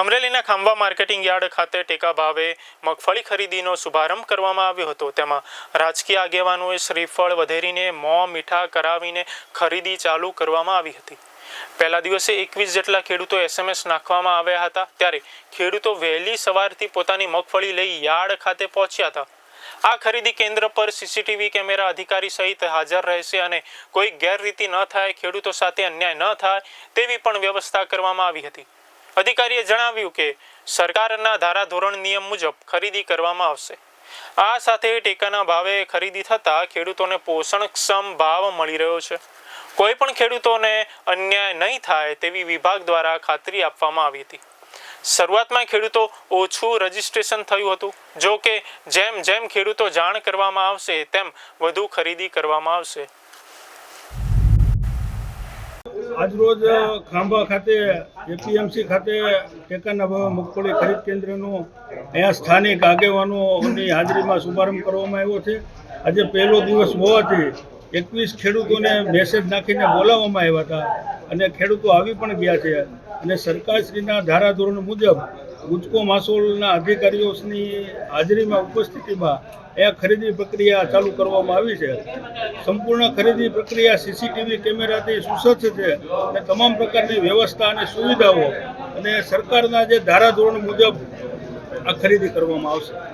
અમરેલીના Khambha marketing yard ખાતે ટેકા ભાવે મગફળી ખરીદીનો શુભારંભ કરવામાં આવ્યો હતો. તેમાં રાજકીય આગેવાનોએ શ્રીફળ વધેરીને મોં મીઠા કરાવીને ખરીદી ચાલુ કરવામાં આવી હતી. પહેલા દિવસે એકવીસ જેટલા ખેડૂતો એસએમએસ નાખવામાં આવ્યા હતા, ત્યારે ખેડૂતો વહેલી સવારથી પોતાની મગફળી લઈ યાર્ડ ખાતે પહોંચ્યા હતા. આ ખરીદી કેન્દ્ર પર સીસીટીવી કેમેરા અધિકારી સહિત હાજર રહેશે અને કોઈ ગેરરીતિ ન થાય, ખેડૂતો સાથે અન્યાય ન થાય તેવી પણ વ્યવસ્થા કરવામાં આવી હતી. અધિકારીએ જણાવ્યું કે સરકારના ધારાધોરણ નિયમ મુજબ ખરીદી કરવામાં આવશે. આ સાથે ટેકાના ભાવે ખરીદી થતાં ખેડૂતોને પોષણક્ષમ ભાવ મળી રહ્યો છે. કોઈ પણ ખેડૂતોને અન્યાય નહીં થાય તેવી વિભાગ દ્વારા ખાતરી આપવામાં આવી હતી. શરૂઆતમાં ખેડૂતો ઓછું રજીસ્ટ્રેશન થયું હતું. જો કે જેમ જેમ ખેડૂતો જાણ કરવામાં આવશે, તેમ વધુ ખરીદી કરવામાં આવશે. આજરોજ ખાંભા ખાતે, એપીએમસી ખાતે ટેકાના ભાવે મગફળી ખરીદ કેન્દ્રનો અહીંયા સ્થાનિક આગેવાનોની હાજરીમાં શુભારંભ કરવામાં આવ્યો છે. આજે પહેલો દિવસ હોવાથી એકવીસ ખેડૂતોને મેસેજ નાખીને બોલાવવામાં આવ્યા હતા અને ખેડૂતો આવી પણ ગયા છે અને સરકારશ્રીના ધારાધોરણ મુજબ ગુજકો માસોલના અધિકારીઓની હાજરીમાં ઉપસ્થિતિમાં એ ખરીદી પ્રક્રિયા ચાલુ કરવામાં આવી છે. સંપૂર્ણ ખરીદી પ્રક્રિયા સીસીટીવી કેમેરાથી સુસજ્જ છે અને તમામ પ્રકારની વ્યવસ્થા અને સુવિધાઓ અને સરકારના જે ધારાધોરણ મુજબ આ ખરીદી કરવામાં આવશે.